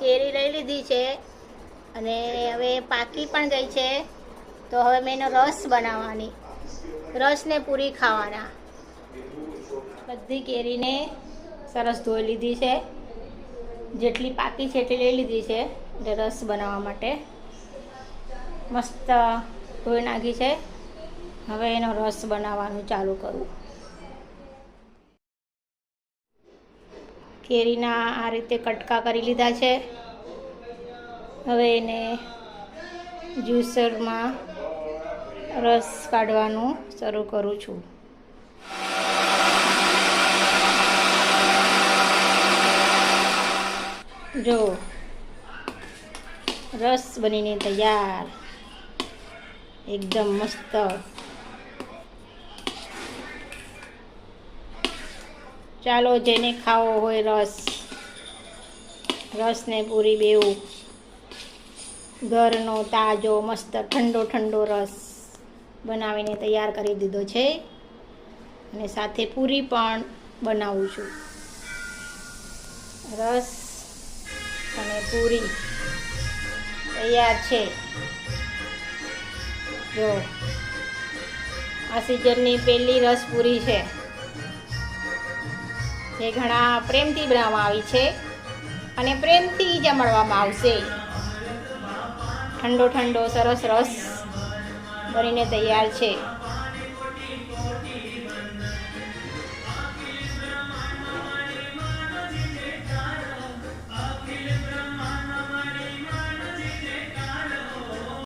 કેરી લઈ લીધી છે અને હવે પાકી પણ ગઈ છે. તો હવે મેં એનો રસ બનાવવાની. રસને પૂરી ખાવાના. બધી કેરીને સરસ ધોઈ લીધી છે. જેટલી પાકી છે એટલી લઈ લીધી છે. એટલે રસ બનાવવા માટે. મસ્ત ધોઈ નાખી છે. હવે એનો રસ બનાવવાનું ચાલુ કરું. કેરીના આ રીતે કટકા કરી લીધા છે. હવે એને જ્યુસરમાં રસ કાઢવાનું શરૂ કરું છું. જો, રસ બનીને તૈયાર. એકદમ મસ્ત. ચાલો જેને ખાવો હોય રસ. રસને પૂરી બેવું. ઘરનો તાજો, મસ્ત, ઠંડો ઠંડો રસ બનાવીને તૈયાર કરી દીધો છે. અને સાથે પૂરી પણ બનાવું છું. રસ અને પૂરી તૈયાર છે. જો. આ સિઝનની પહેલી રસ પૂરી છે. જે ઘણા પ્રેમથી બનાવવામાં આવી છે અને પ્રેમથી જમાડવામાં આવશે. ઠંડો ઠંડો સરસ રસ બનીને તૈયાર છે.